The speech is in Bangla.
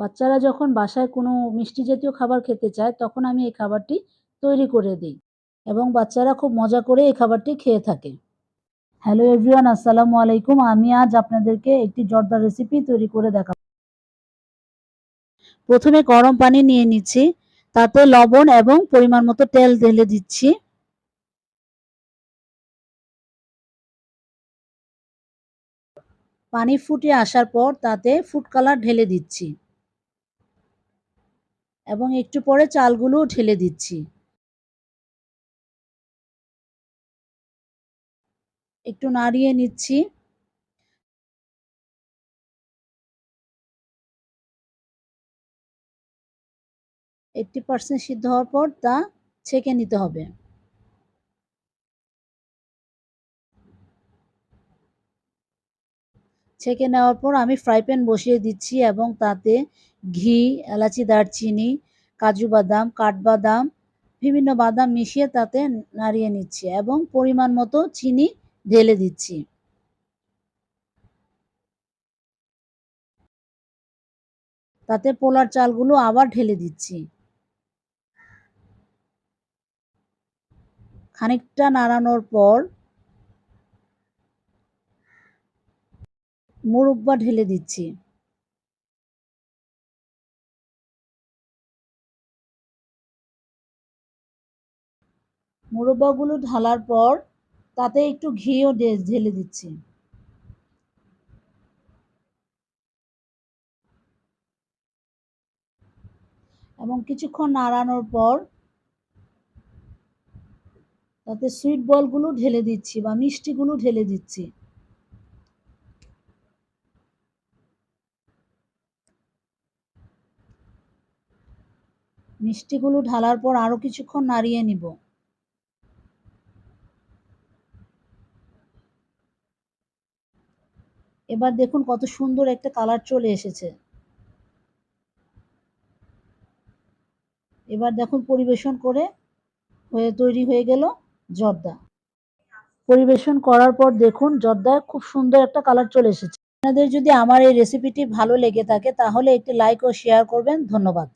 বাচ্চারা যখন বাসায় কোনো মিষ্টি জাতীয় খাবার খেতে চায়, তখন আমি এই খাবারটি তৈরি করে দিই এবং বাচ্চারা খুব মজা করে এই খাবারটি খেয়ে থাকে। হ্যালো এভরিওয়ান, আসসালামু আলাইকুম। আমি আজ আপনাদেরকে একটি জর্দা রেসিপি তৈরি করে দেখাবো। প্রথমে গরম পানি নিয়ে নিচ্ছি তাতে লবণ এবং পরিমাণ মতো তেল ঢেলে দিচ্ছি। পানি ফুটে আসার পর তাতে ফুড কালার ঢেলে দিচ্ছি। এবং একটু পরে চালগুলোও ঢেলে দিচ্ছি। একটু নাড়িয়ে নিচ্ছি। এইটটি পার্সেন্ট সিদ্ধ হওয়ার পর তা ছেঁকে নিতে হবে। ছেঁকে নেওয়ার পর আমি ফ্রাই প্যান বসিয়ে দিচ্ছি এবং তাতে ঘি, এলাচি, দারচিনি, কাজু বাদাম, কাঠবাদাম, বিভিন্ন বাদাম মিশিয়ে তাতে নাড়িয়ে নিচ্ছি এবং পরিমাণ মতো চিনি ঢেলে দিচ্ছি। তাতে পোলার চালগুলো আবার ঢেলে দিচ্ছি। খানিকটা নাড়ানোর পর মুরব্বা ঢেলে দিচ্ছি। মুরব্বাগুলো ঢালার পর তাতে একটু ঘিও ঢেলে দিচ্ছি। এবং কিছুক্ষণ নাড়ানোর পর তাতে সুইট বলগুলো ঢেলে দিচ্ছি বা মিষ্টিগুলো ঢেলে দিচ্ছি। মিষ্টিগুলো ঢালার পর আরও কিছুক্ষণ নাড়িয়ে নিব। এবার দেখুন কত সুন্দর একটা কালার চলে এসেছে। এবার দেখুন পরিবেশন করে হয়ে তৈরি হয়ে গেল জর্দা। পরিবেশন করার পর দেখুন জর্দা খুব সুন্দর একটা কালার চলে এসেছে। আপনাদের যদি আমার এই রেসিপিটি ভালো লেগে থাকে তাহলে একটি লাইক ও শেয়ার করবেন। ধন্যবাদ।